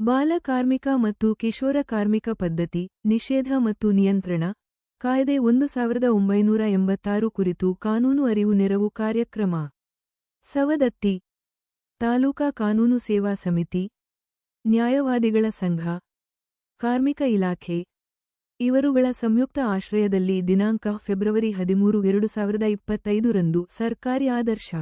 ಬಾಲ ಕಾರ್ಮಿಕ ಮತ್ತು ಕಿಶೋರ ಕಾರ್ಮಿಕ ಪದ್ಧತಿ, ನಿಷೇಧ ಮತ್ತು ನಿಯಂತ್ರಣ, ಕಾಯ್ದೆ ಒಂದು ಸಾವಿರದ ಒಂಬೈನೂರ ಎಂಬತ್ತಾರು ಕುರಿತು ಕಾನೂನು ಅರಿವು ನೆರವು ಕಾರ್ಯಕ್ರಮ. ಸವದತ್ತಿ, ತಾಲೂಕಾ ಕಾನೂನು ಸೇವಾ ಸಮಿತಿ, ನ್ಯಾಯವಾದಿಗಳ ಸಂಘ, ಕಾರ್ಮಿಕ ಇಲಾಖೆ, ಇವರುಗಳ ಸಂಯುಕ್ತ ಆಶ್ರಯದಲ್ಲಿ ದಿನಾಂಕ ಫೆಬ್ರವರಿ ಹದಿಮೂರು ಎರಡು ಸಾವಿರದ ಇಪ್ಪತ್ತೈದರಂದು ಸರ್ಕಾರಿ ಆದರ್ಶ.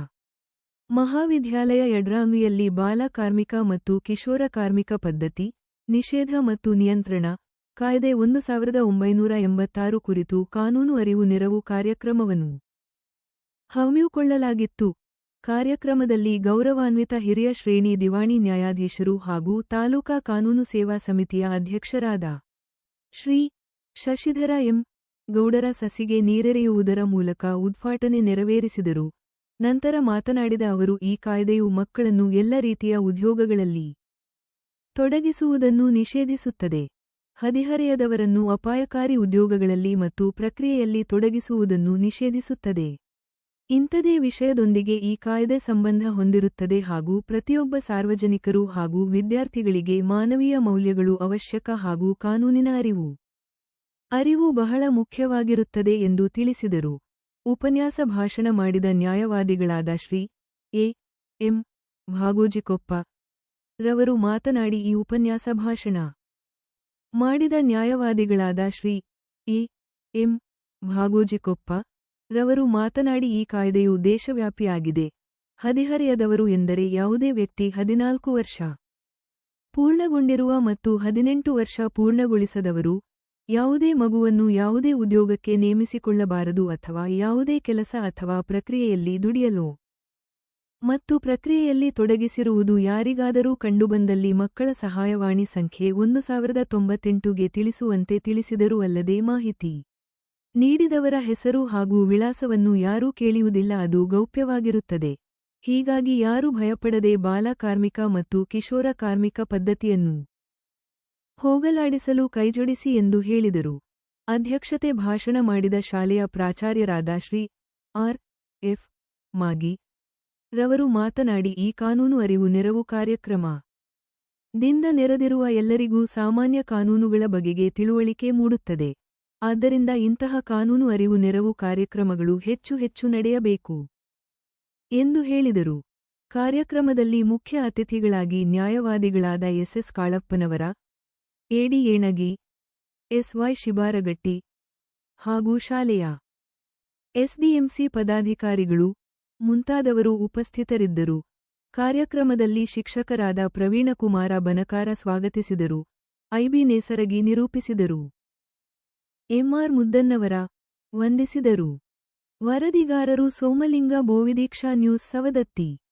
ಮಹಾವಿದ್ಯಾಲಯ ಎಡ್ರಾಂಗಿಯಲ್ಲಿ ಬಾಲ ಕಾರ್ಮಿಕ ಮತ್ತು ಕಿಶೋರ ಕಾರ್ಮಿಕ ಪದ್ಧತಿ, ನಿಷೇಧ ಮತ್ತು ನಿಯಂತ್ರಣ, ಕಾಯ್ದೆ ಒಂದು ಸಾವಿರದ ಒಂಬೈನೂರ ಎಂಬತ್ತಾರು ಕುರಿತು ಕಾನೂನು ಅರಿವು ನೆರವು ಕಾರ್ಯಕ್ರಮವನ್ನು ಹಮ್ಮಿಕೊಳ್ಳಲಾಗಿತ್ತು. ಕಾರ್ಯಕ್ರಮದಲ್ಲಿ ಗೌರವಾನ್ವಿತ ಹಿರಿಯ ಶ್ರೇಣಿ ದಿವಾಣಿ ನ್ಯಾಯಾಧೀಶರು ಹಾಗೂ ತಾಲೂಕಾ ಕಾನೂನು ಸೇವಾ ಸಮಿತಿಯ ಅಧ್ಯಕ್ಷರಾದ ಶ್ರೀ ಶಶಿಧರ ಎಂ. ಗೌಡರ ಸಸಿಗೆ ನೀರೆರೆಯುವುದರ ಮೂಲಕ ಉದ್ಘಾಟನೆ ನೆರವೇರಿಸಿದರು. ನಂತರ ಮಾತನಾಡಿದ ಅವರು, ಈ ಕಾಯ್ದೆಯು ಮಕ್ಕಳನ್ನು ಎಲ್ಲ ರೀತಿಯ ಉದ್ಯೋಗಗಳಲ್ಲಿ ತೊಡಗಿಸುವುದನ್ನು ನಿಷೇಧಿಸುತ್ತದೆ. ಹದಿಹರೆಯದವರನ್ನು ಅಪಾಯಕಾರಿ ಉದ್ಯೋಗಗಳಲ್ಲಿ ಮತ್ತು ಪ್ರಕ್ರಿಯೆಯಲ್ಲಿ ತೊಡಗಿಸುವುದನ್ನು ನಿಷೇಧಿಸುತ್ತದೆ. ಇಂಥದೇ ವಿಷಯದೊಂದಿಗೆ ಈ ಕಾಯ್ದೆ ಸಂಬಂಧ ಹೊಂದಿರುತ್ತದೆ ಹಾಗೂ ಪ್ರತಿಯೊಬ್ಬ ಸಾರ್ವಜನಿಕರು ಹಾಗೂ ವಿದ್ಯಾರ್ಥಿಗಳಿಗೆ ಮಾನವೀಯ ಮೌಲ್ಯಗಳು ಅವಶ್ಯಕ ಹಾಗೂ ಕಾನೂನಿನ ಅರಿವು ಅರಿವು ಬಹಳ ಮುಖ್ಯವಾಗಿರುತ್ತದೆ ಎಂದು ತಿಳಿಸಿದರು. ಉಪನ್ಯಾಸ ಭಾಷಣ ಮಾಡಿದ ನ್ಯಾಯವಾದಿಗಳಾದ ಶ್ರೀ ಎ. ಎಂ. ಭಾಗೋಜಿಕೊಪ್ಪ ರವರು ಮಾತನಾಡಿ ಈ ಉಪನ್ಯಾಸ ಭಾಷಣ ಮಾಡಿದ ನ್ಯಾಯವಾದಿಗಳಾದ ಶ್ರೀ ಎ. ಎಂ. ಭಾಗೋಜಿಕೊಪ್ಪ ರವರು ಮಾತನಾಡಿ ಈ ಕಾಯ್ದೆಯು ದೇಶವ್ಯಾಪಿಯಾಗಿದೆ. ಹದಿಹರೆಯದವರು ಎಂದರೆ ಯಾವುದೇ ವ್ಯಕ್ತಿ ಹದಿನಾಲ್ಕು ವರ್ಷ ಪೂರ್ಣಗೊಂಡಿರುವ ಮತ್ತು ಹದಿನೆಂಟು ವರ್ಷ ಪೂರ್ಣಗೊಳಿಸದವರು ಯಾವುದೇ ಮಗುವನ್ನು ಯಾವುದೇ ಉದ್ಯೋಗಕ್ಕೆ ನೇಮಿಸಿಕೊಳ್ಳಬಾರದು ಅಥವಾ ಯಾವುದೇ ಕೆಲಸ ಅಥವಾ ಪ್ರಕ್ರಿಯೆಯಲ್ಲಿ ದುಡಿಯಲು ಮತ್ತು ಪ್ರಕ್ರಿಯೆಯಲ್ಲಿ ತೊಡಗಿಸಿರುವುದು ಯಾರಿಗಾದರೂ ಕಂಡುಬಂದಲ್ಲಿ ಮಕ್ಕಳ ಸಹಾಯವಾಣಿ ಸಂಖ್ಯೆ ಒಂದು ಸಾವಿರದ ತೊಂಬತ್ತೆಂಟುಗೆ ತಿಳಿಸುವಂತೆ ತಿಳಿಸಿದರೂ ಅಲ್ಲದೆ ಮಾಹಿತಿ ನೀಡಿದವರ ಹೆಸರು ಹಾಗೂ ವಿಳಾಸವನ್ನು ಯಾರೂ ಕೇಳಿಯುವುದಿಲ್ಲ, ಅದು ಗೌಪ್ಯವಾಗಿರುತ್ತದೆ. ಹೀಗಾಗಿ ಯಾರೂ ಭಯಪಡದೆ ಬಾಲ ಕಾರ್ಮಿಕ ಮತ್ತು ಕಿಶೋರ ಕಾರ್ಮಿಕ ಪದ್ಧತಿಯನ್ನು ಹೋಗಲಾಡಿಸಲು ಕೈಜೋಡಿಸಿ ಎಂದು ಹೇಳಿದರು. ಅಧ್ಯಕ್ಷತೆ ಭಾಷಣ ಮಾಡಿದ ಶಾಲೆಯ ಪ್ರಾಚಾರ್ಯರಾದ ಶ್ರೀ ಆರ್. ಎಫ್. ಮಾಗಿ ರವರು ಮಾತನಾಡಿ, ಈ ಕಾನೂನು ಅರಿವು ನೆರವು ಕಾರ್ಯಕ್ರಮ ದಿಂದ ನೆರೆದಿರುವ ಎಲ್ಲರಿಗೂ ಸಾಮಾನ್ಯ ಕಾನೂನುಗಳ ಬಗೆಗೆ ತಿಳುವಳಿಕೆ ಮೂಡುತ್ತದೆ. ಆದ್ದರಿಂದ ಇಂತಹ ಕಾನೂನು ಅರಿವು ನೆರವು ಕಾರ್ಯಕ್ರಮಗಳು ಹೆಚ್ಚು ಹೆಚ್ಚು ನಡೆಯಬೇಕು ಎಂದು ಹೇಳಿದರು. ಕಾರ್ಯಕ್ರಮದಲ್ಲಿ ಮುಖ್ಯ ಅತಿಥಿಗಳಾಗಿ ನ್ಯಾಯವಾದಿಗಳಾದ ಎಸ್ಎಸ್ ಕಾಳಪ್ಪನವರ ಎಡಿ ಏಣಗಿ, ಎಸ್ವೈ ಶಿಬಾರಗಟ್ಟಿ ಹಾಗೂ ಶಾಲೆಯ ಎಸ್ಡಿಎಂಸಿ ಪದಾಧಿಕಾರಿಗಳು ಮುಂತಾದವರು ಉಪಸ್ಥಿತರಿದ್ದರು. ಕಾರ್ಯಕ್ರಮದಲ್ಲಿ ಶಿಕ್ಷಕರಾದ ಪ್ರವೀಣಕುಮಾರ ಬನಕಾರ ಸ್ವಾಗತಿಸಿದರು. ಐಬಿ ನೇಸರಗಿ ನಿರೂಪಿಸಿದರು. ಎಂಆರ್ ಮುದ್ದನ್ನವರ ವಂದಿಸಿದರು. ವರದಿಗಾರರು ಸೋಮಲಿಂಗ ಬೋವಿದೀಕ್ಷಾ ನ್ಯೂಸ್ ಸವದತ್ತಿ.